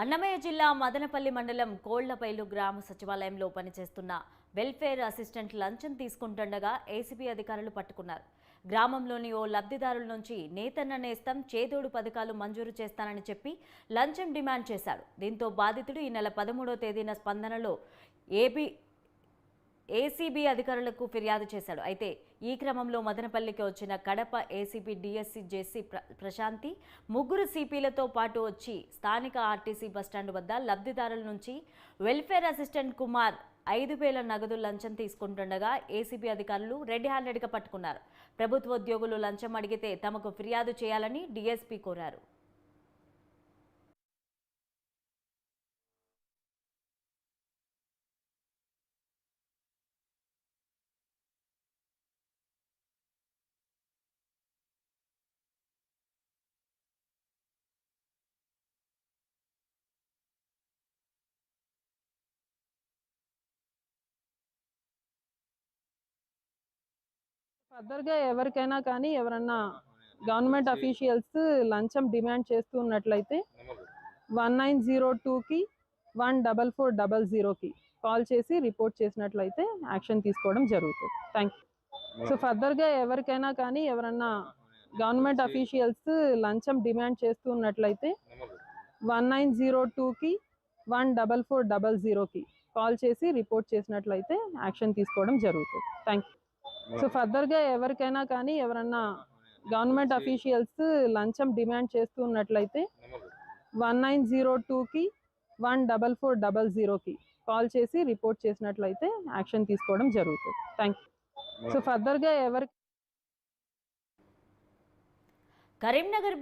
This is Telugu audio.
అన్నమయ్య జిల్లా మదనపల్లి మండలం కోళ్ళపైలు గ్రామ సచివాలయంలో పనిచేస్తున్న వెల్ఫేర్ అసిస్టెంట్ లంచం తీసుకుంటుండగా ఏసీబీ అధికారులు పట్టుకున్నారు. గ్రామంలోని ఓ లబ్ధిదారుల నుంచి నేతన్న నేస్తం చేదోడు పథకాలు మంజూరు చేస్తానని చెప్పి లంచం డిమాండ్ చేశాడు దీంతో బాధితుడు ఈ నెల పదమూడో తేదీన స్పందనలో ఏబీ ఏసీబీ అధికారులకు ఫిర్యాదు చేశాడు. అయితే ఈ క్రమంలో మదనపల్లికి వచ్చిన కడప ఏసీబీ డిఎస్సీ జేసీ ప్ర ప్రశాంతి ముగ్గురు సిపిలతో పాటు వచ్చి స్థానిక ఆర్టీసీ బస్టాండ్ వద్ద లబ్ధిదారుల నుంచి వెల్ఫేర్ అసిస్టెంట్ కుమార్ ఐదు వేల నగదు లంచం తీసుకుంటుండగా ఏసీబీ అధికారులు రెడ్ హ్యాండెడ్గా పట్టుకున్నారు. ప్రభుత్వ ఉద్యోగులు లంచం అడిగితే తమకు ఫిర్యాదు చేయాలని డీఎస్పీ కోరారు. ఫర్దర్గా ఎవరికైనా కానీ ఎవరన్నా గవర్నమెంట్ అఫీషియల్స్ లంచం డిమాండ్ చేస్తూ ఉన్నట్లయితే వన్ నైన్ జీరో టూకి వన్ డబల్ ఫోర్ డబల్ జీరోకి కాల్ చేసి రిపోర్ట్ చేసినట్లయితే యాక్షన్ తీసుకోవడం జరుగుతుంది. థ్యాంక్ యూ సో ఫర్దర్గా ఎవరికైనా కానీ ఎవరన్నా గవర్నమెంట్ అఫీషియల్స్ లంచం డిమాండ్ చేస్తూ ఉన్నట్లయితే వన్ నైన్ జీరో టూకి వన్ డబల్ ఫోర్ డబల్ జీరోకి కాల్ చేసి రిపోర్ట్ చేసినట్లయితే యాక్షన్ తీసుకోవడం జరుగుతుంది. థ్యాంక్ యూ సో ఫర్దర్గా ఎవరికైనా కానీ ఎవరన్నా గవర్నమెంట్ అఫీషియల్స్ లంచం డిమాండ్ చేస్తూ ఉన్నట్లయితే వన్ నైన్ జీరో టూకి వన్ డబల్ ఫోర్ డబల్ జీరోకి కాల్ చేసి రిపోర్ట్ చేసినట్లయితే యాక్షన్ తీసుకోవడం జరుగుతుంది. థ్యాంక్ యూ సో ఫర్దర్గా ఎవరికి కరీంనగర్